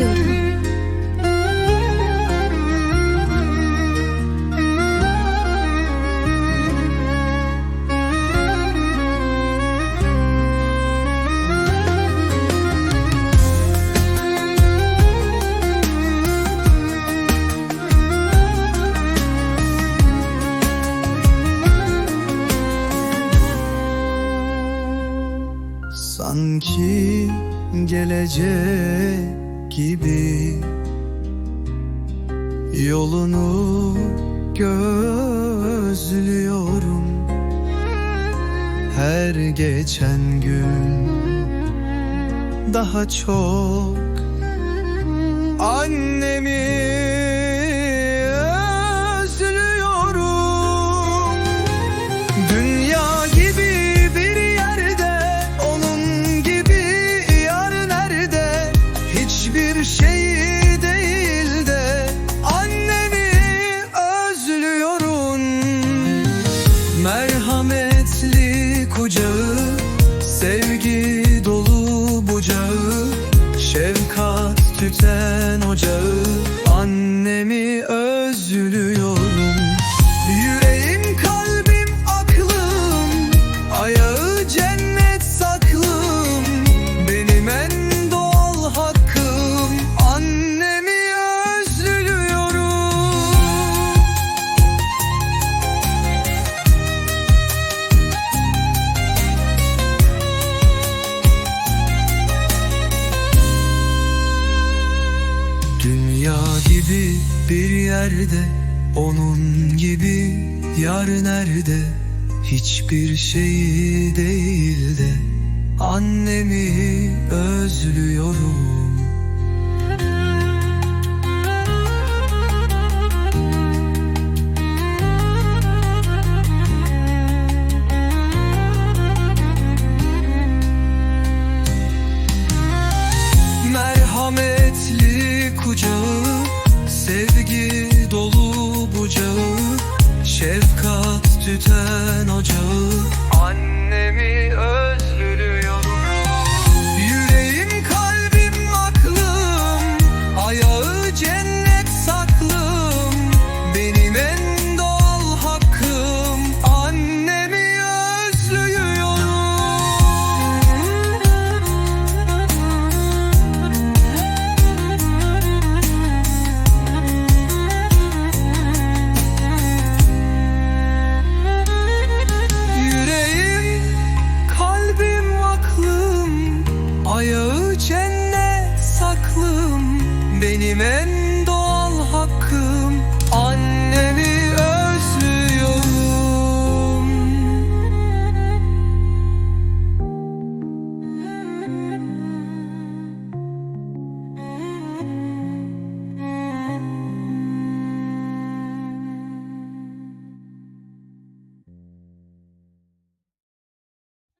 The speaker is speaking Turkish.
gidiyorum. Sanki gelecek gibi Yolunu gözlüyorum. Her geçen gün daha çok Annemi tüten ocağı Annemi özlüyorum gibi bir yerde Onun gibi yar nerede? Hiçbir şey değil de Annemi Şefkat tüten Ayağı cennet saklım Benim en